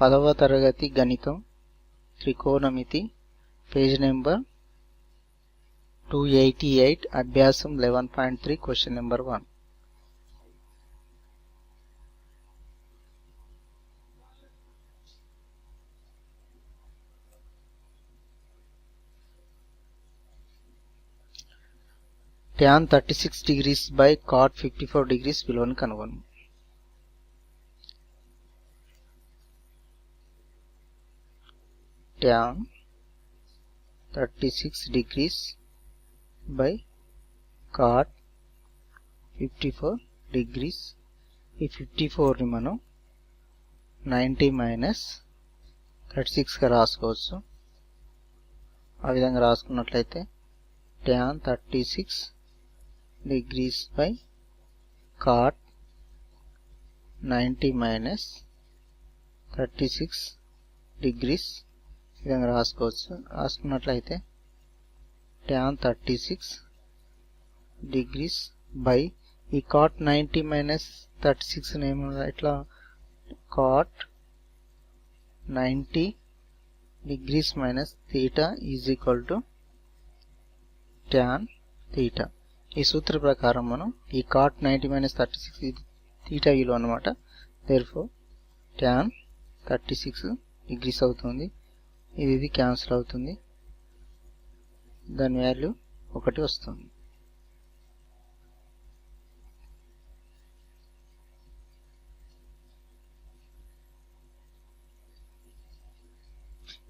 పదవ తరగతి గణితం త్రికోణమితి page number two eighty eight అభ్యాసం eleven point three question number one tan thirty six degrees by cot fifty four degrees విలువను కనుగొను. Tan thirty six degrees by cot fifty four degrees ఈ fifty ఫోర్ని మనం ninety minus thirty సిక్స్గా రాసుకోవచ్చు. ఆ విధంగా రాసుకున్నట్లయితే tan thirty six degrees by cot ninety minus thirty six degrees విధంగా రాసుకోవచ్చు. రాసుకున్నట్లయితే tan thirty six degrees by ఈ cot ninety minus thirty six name ఇట్లా cot ninety degrees minus theta is equal to tan theta ఈ సూత్ర ప్రకారం మనం ఈ cot ninety minus thirty six ఇది థీటా విలువ అనమాట therefore tan thirty six degrees అవుతుంది. ఇది క్యాన్సిల్ అవుతుంది. దాని వాల్యూ ఒకటి వస్తుంది.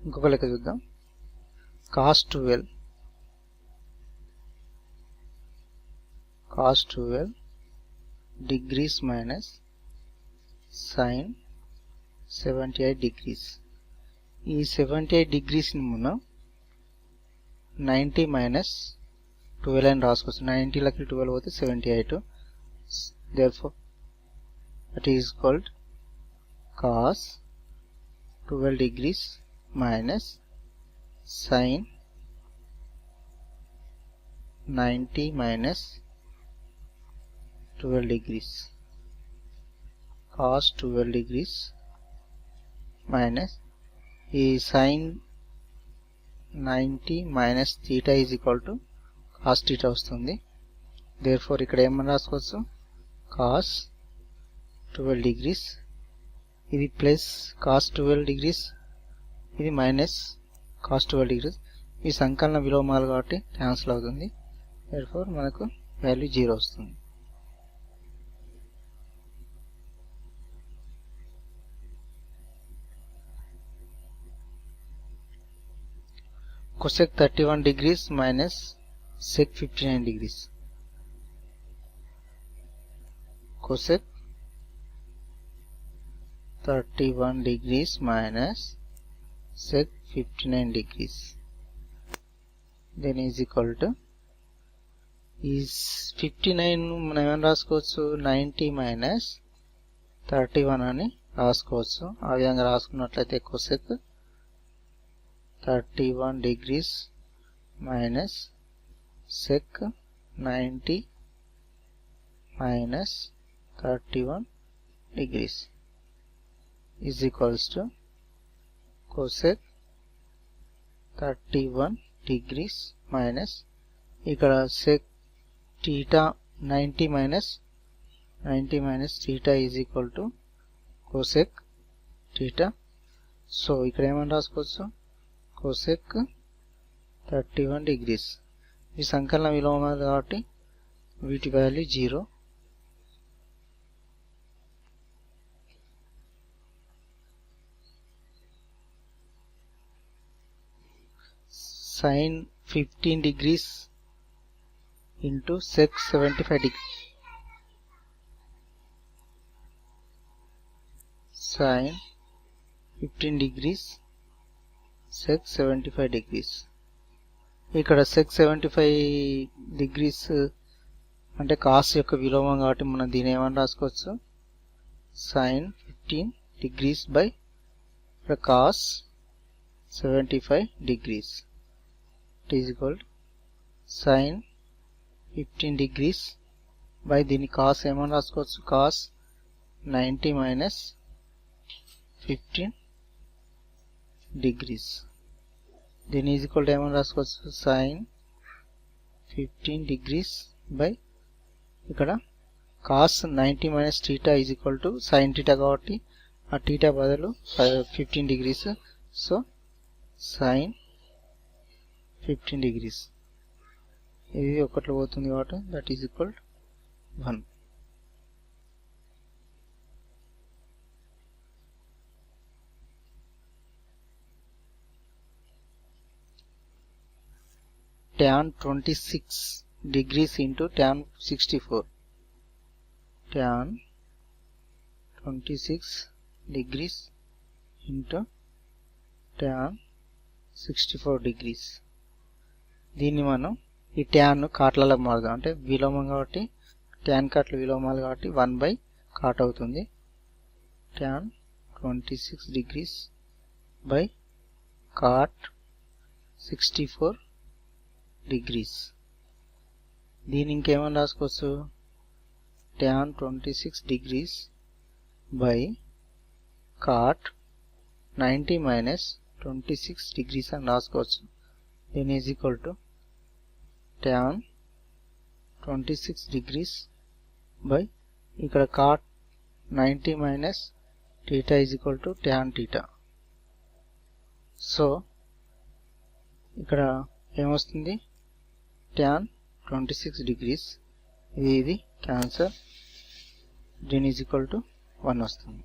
ఇంకొక లెక్క చూద్దాం. Cos twelve cos twelve degrees minus sine seventy eight degrees. ఈ సెవెంటీ ఎయిట్ డిగ్రీస్ని మనం నైంటీ మైనస్ ట్వెల్వ్ అని రాసుకోవచ్చు నైంటీలకి ట్వెల్వ్ పోతే seventy eight. Therefore that is called cos twelve degrees minus sine ninety minus twelve degrees cos twelve degrees minus ఈ sine ninety minus theta is equal to cos theta వస్తుంది. Therefore ఇక్కడ ఏమని రాసుకోవచ్చు? Cos twelve degrees ఇది plus cos twelve degrees ఇది minus cos twelve degrees ఈ సంకలన విలోమాలు కాబట్టి క్యాన్సిల్ అవుతుంది. దేర్ ఫోర్ మనకు వాల్యూ జీరో వస్తుంది. Cosec 31 degrees minus sec 59 degrees. Cosec 31 degrees minus sec 59 degrees. Then is equal to is 59 మనం ఏమని రాసుకోవచ్చు 90 మైనస్ థర్టీ వన్ అని రాసుకోవచ్చు ఆ విధంగా రాసుకున్నట్లయితే cosec thirty one degrees minus sec ninety minus thirty one degrees is equals to cosec thirty one degrees minus ఇక్కడ sec theta ninety minus ninety minus theta is equal to cosec theta so ఇక్కడ ఏమని రాసుకోవచ్చు cosec thirty one degrees ఈ సంకలన విలోమ కాబట్టి వీటి value zero sine fifteen degrees into sec seventy five degree sine fifteen degrees sec seventy five degrees ఇక్కడ sec seventy five degrees అంటే cos యొక్క విలోమం కాబట్టి మనం దీని ఏమని రాసుకోవచ్చు? సైన్ ఫిఫ్టీన్ డిగ్రీస్ బై ఇక్కడ cos seventy five degrees is equal sine fifteen degrees by దీని కాస్ ఏమని రాసుకోవచ్చు? Cos ninety minus fifteen degrees దీని ఈజ్ ఈక్వల్ టు ఏమని రాసుకోవచ్చు సైన్ ఫిఫ్టీన్ డిగ్రీస్ బై ఇక్కడ cos ninety minus theta is equal to sine theta కాబట్టి ఆ theta బదులు fifteen degrees so sine fifteen degrees ఇది ఒకట్లో పోతుంది కాబట్టి that is equal one tan 26 degrees into tan 64 tan 26 degrees into tan 64 degrees. దీన్ని మనం ఈ ట్యాన్ కాట్లలో మారుదాం. అంటే విలోమం కాబట్టి ట్యాన్ కాట్లు విలోమాలు కాబట్టి వన్ బై కాట్ అవుతుంది. Tan twenty six degrees by cot sixty four degrees. దీని ఇంకేమని రాసుకోవచ్చు? Tan twenty six degrees by cot ninety minus twenty six degrees అని రాసుకోవచ్చు. దీని is equal to tan twenty six degrees by ఇక్కడ cot ninety minus theta is equal to tan theta so ఇక్కడ ఏమొస్తుంది? Tan twenty six degrees ఇది ఇది cancel. దీని is equal to one వస్తుంది.